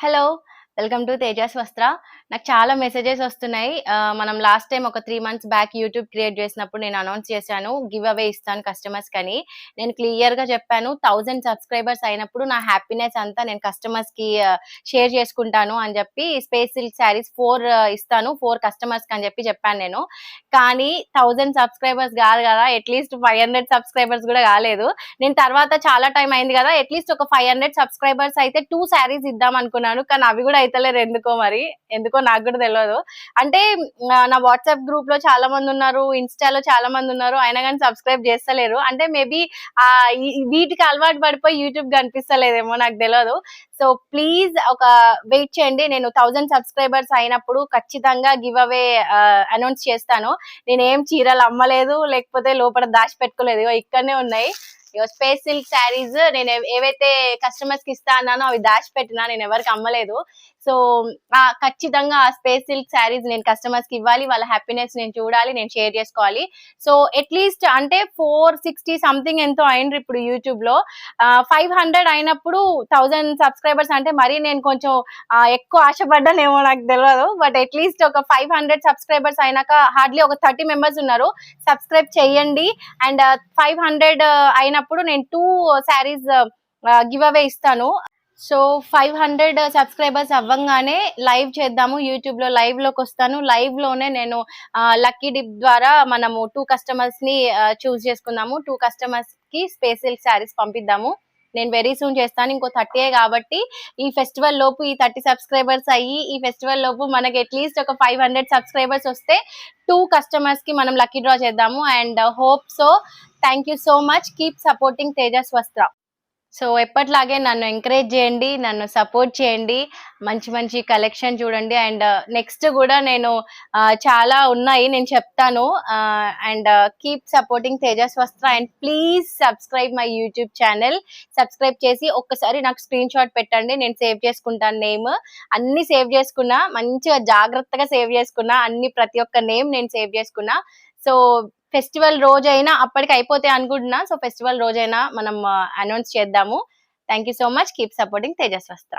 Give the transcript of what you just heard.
Hello. Welcome to Tejas వస్త్ర. నాకు చాలా మెసేజెస్ వస్తున్నాయి. మనం లాస్ట్ టైం ఒక three months back YouTube create చేసినప్పుడు నేను అనౌన్స్ చేశాను గివ్ అవే ఇస్తాను కస్టమర్స్ కని నేను క్లియర్గా చెప్పాను థౌజండ్ సబ్స్క్రైబర్స్ అయినప్పుడు నా హ్యాపీనెస్ అంతా నేను కస్టమర్స్కి షేర్ చేసుకుంటాను అని చెప్పి స్పేస్ సిల్క్ శారీస్ ఫోర్ ఇస్తాను ఫోర్ కస్టమర్స్కి అని చెప్పి చెప్పాను నేను. కానీ థౌజండ్ సబ్స్క్రైబర్స్ కాదు కదా అట్లీస్ట్ ఫైవ్ హండ్రెడ్ సబ్స్క్రైబర్స్ కూడా కాలేదు. నేను తర్వాత చాలా టైం అయింది కదా అట్లీస్ట్ ఒక ఫైవ్ హండ్రెడ్ సబ్స్క్రైబర్స్ అయితే టూ శారీస్ ఇద్దాం అనుకున్నాను. కానీ అవి కూడా అయితలేరు ఎందుకో మరి. ఎందుకో నాకు కూడా తెలియదు అంటే నా వాట్సాప్ గ్రూప్లో చాలా మంది ఉన్నారు ఇన్స్టాలో చాలా మంది ఉన్నారు అయినా కానీ సబ్స్క్రైబ్ చేస్తలేరు. అంటే మేబీ ఆ వీటికి అలవాటు పడిపోయి యూట్యూబ్ కనిపిస్తలేదేమో నాకు తెలియదు సో ప్లీజ్ ఒక వెయిట్ చేయండి. నేను థౌజండ్ సబ్స్క్రైబర్స్ అయినప్పుడు ఖచ్చితంగా గివ్ అవే అనౌన్స్ చేస్తాను. నేను ఏం చీరలు అమ్మలేదు లేకపోతే లోపల దాచి పెట్టుకోలేదు ఇక్కడనే ఉన్నాయి. స్పేస్ సిల్క్ శారీస్ నేను ఏవైతే కస్టమర్స్కి ఇస్తా అన్నానో అవి దాచి పెట్టినా నేను ఎవరికి అమ్మలేదు. సో ఖచ్చితంగా ఆ స్పేస్ సిల్క్ శారీస్ నేను కస్టమర్స్కి ఇవ్వాలి వాళ్ళ హ్యాపీనెస్ నేను చూడాలి నేను షేర్ చేసుకోవాలి. సో అట్లీస్ట్ అంటే ఫోర్ సిక్స్టీ సంథింగ్ ఎంతో అయిండ్రు ఇప్పుడు యూట్యూబ్లో. ఫైవ్ హండ్రెడ్ అయినప్పుడు థౌజండ్ సబ్స్క్రైబర్స్ అంటే మరీ నేను కొంచెం ఎక్కువ ఆశపడ్డానేమో నాకు తెలియదు బట్ అట్లీస్ట్ ఒక ఫైవ్ హండ్రెడ్ సబ్స్క్రైబర్స్ అయినాక హార్డ్లీ ఒక థర్టీ మెంబర్స్ ఉన్నారు. సబ్స్క్రైబ్ చేయండి. అండ్ ఫైవ్ హండ్రెడ్ అయినప్పుడు నేను టూ శారీస్ గివ్ అవే ఇస్తాను. సో ఫైవ్ హండ్రెడ్ సబ్స్క్రైబర్స్ అవ్వంగానే లైవ్ చేద్దాము. యూట్యూబ్లో లైవ్లోకి వస్తాను. లైవ్లోనే నేను లక్కీ డిప్ ద్వారా మనము టూ కస్టమర్స్ని చూస్ చేసుకుందాము. టూ కస్టమర్స్కి స్పెషల్ శారీస్ పంపిద్దాము. నేను వెరీ సూన్ చేస్తాను. ఇంకో థర్టీ కాబట్టి ఈ ఫెస్టివల్ లోపు ఈ థర్టీ సబ్స్క్రైబర్స్ అయ్యి ఈ ఫెస్టివల్ లోపు మనకి అట్లీస్ట్ ఒక ఫైవ్ హండ్రెడ్ సబ్స్క్రైబర్స్ వస్తే టూ కస్టమర్స్కి మనం లక్కీ డ్రా చేద్దాము. And hope so thank you so much. Keep supporting Tejas Vastra so ఎప్పట్లాగే నన్ను ఎంకరేజ్ చేయండి నన్ను సపోర్ట్ చేయండి మంచి మంచి కలెక్షన్ చూడండి. అండ్ uh, నెక్స్ట్ కూడా నేను uh, చాలా ఉన్నాయి నేను చెప్తాను. Uh, and keep supporting Tejas Vastra and please subscribe my YouTube channel subscribe చేసి ఒక్కసారి నాకు స్క్రీన్ షాట్ పెట్టండి నేను సేవ్ చేసుకుంటాను నేమ్ అన్ని సేవ్ చేసుకున్నా మంచిగా జాగ్రత్తగా సేవ్ చేసుకున్నా అన్ని ప్రతి ఒక్క నేమ్ నేను సేవ్ చేసుకున్నా. సో ఫెస్టివల్ రోజైనా అప్పటికి అయిపోతే అనుకుంటున్నా. సో ఫెస్టివల్ రోజైనా మనం అనౌన్స్ చేద్దాము. Thank you so much keep supporting Tejas Vastra